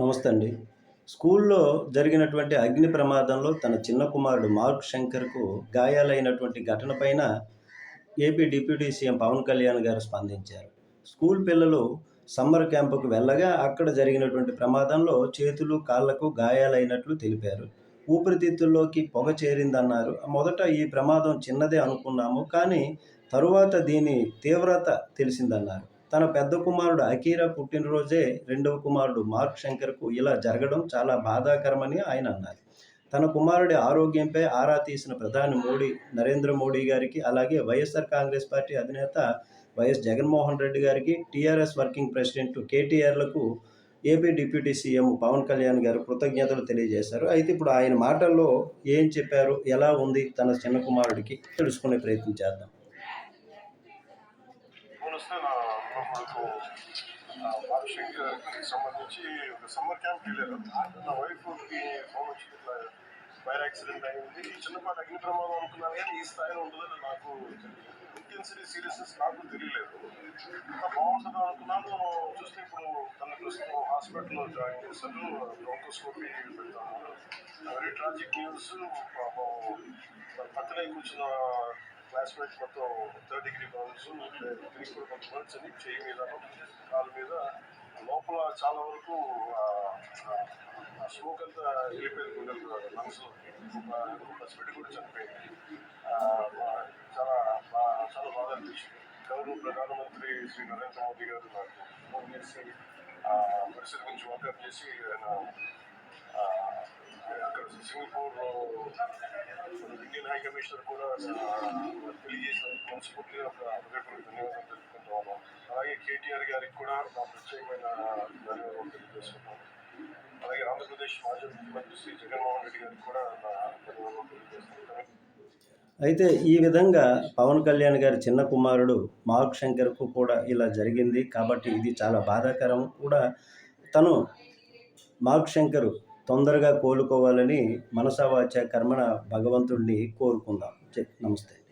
నమస్తే అండి. స్కూల్లో జరిగినటువంటి అగ్ని ప్రమాదంలో తన చిన్న కుమారుడు మార్క్ శంకర్కు గాయాలైనటువంటి ఘటన పైన AP deputy CM Pawan Kalyan garu స్పందించారు. స్కూల్ పిల్లలు సమ్మర్ క్యాంపుకు వెళ్ళగా అక్కడ జరిగినటువంటి ప్రమాదంలో చేతులు కాళ్ళకు గాయాలైనట్లు తెలిపారు. ఊపిరితిత్తుల్లోకి పొగ చేరిందన్నారు. మొదట ఈ ప్రమాదం చిన్నదే అనుకున్నాము కానీ తరువాత దీని తీవ్రత తెలిసిందన్నారు. తన పెద్ద కుమారుడు అకీరా పుట్టినరోజే రెండవ కుమారుడు మార్క్ శంకర్కు ఇలా జరగడం చాలా బాధాకరమని ఆయన అన్నారు. తన కుమారుడి ఆరోగ్యంపై ఆరా తీసిన ప్రధాని మోడీ నరేంద్ర మోడీ గారికి అలాగే వైఎస్ఆర్ కాంగ్రెస్ పార్టీ అధినేత వైఎస్ జగన్మోహన్ రెడ్డి గారికి TRS working president కేటీఆర్లకు AP deputy CM Pawan Kalyan garu కృతజ్ఞతలు తెలియజేశారు. అయితే ఇప్పుడు ఆయన మాటల్లో ఏం చెప్పారు ఎలా ఉంది తన చిన్న కుమారుడికి తెలుసుకునే ప్రయత్నం చేద్దాం. ఫోన్ వస్తే నా మనకు పాఠశాలకి సంబంధించి ఒక సమ్మర్ క్యాంప్ వెళ్ళారు. నా వైఫ్కి ఫోన్ వచ్చి ఇట్లా ఫైర్ యాక్సిడెంట్ అయింది. చిన్నపాటి అగ్ని ప్రమాదం అనుకున్నాను కానీ ఈ స్థాయిలో ఉంటుందని నాకు ఇంటెన్సిటీ సీరియస్నెస్ నాకు తెలియలేదు. ఇంకా బాగుంటుంది అనుకున్నాను. చూస్తే ఇప్పుడు తన ప్రస్తుతం హాస్పిటల్లో జాయిన్ చేశారు. బ్రోంకోస్కోపీ పెడతాను. వెరీ ట్రాజిక్ న్యూస్ పాపం పక్కనే కూర్చున్న క్లాస్మేట్ మొత్తం థర్డ్ డిగ్రీ బౌన్స్ త్రీ కూడా కొంత బర్డ్స్ అని చేయి మీద కాలు మీద లోపల చాలా వరకు స్మోక్ అంతా వెళ్ళిపోయింది గుండెలు లంగ్స్లో కూడా చనిపోయింది. చాలా చాలా బాగా అనిపించింది. గౌరవ ప్రధానమంత్రి శ్రీ నరేంద్ర మోదీ గారు నాకు ఫోన్ చేసి పరిస్థితి గురించి వాకప్ చేసి ఆయన అక్కడ సింగపూర్లో ఇండియన్ హై కమిషనర్ కూడా ఆ, తెలియజేసిన మనస్ఫూర్తిగా ఒక హృదయపూర్వక ధన్యవాదాలు తెలుపుకుంటాము అలాగే కేటీఆర్ గారికి కూడా నా ప్రత్యేకమైన ధన్యవాదాలు తెలియజేస్తున్నాను. అలాగే ఆంధ్రప్రదేశ్ మాజీ ముఖ్యమంత్రి శ్రీ జగన్మోహన్ రెడ్డి గారికి కూడా నా ధన్యవాదాలు తెలియజేస్తున్నాను. అయితే ఈ విధంగా పవన్ కళ్యాణ్ గారి చిన్న కుమారుడు మారుక్ శంకర్కు కూడా ఇలా జరిగింది. కాబట్టి ఇది చాలా బాధాకరం. కూడా తను మారుక్ శంకర్ తొందరగా కోలుకోవాలని మనసవాచ కర్మణ భగవంతుడిని కోరుకుందాం. నమస్తే.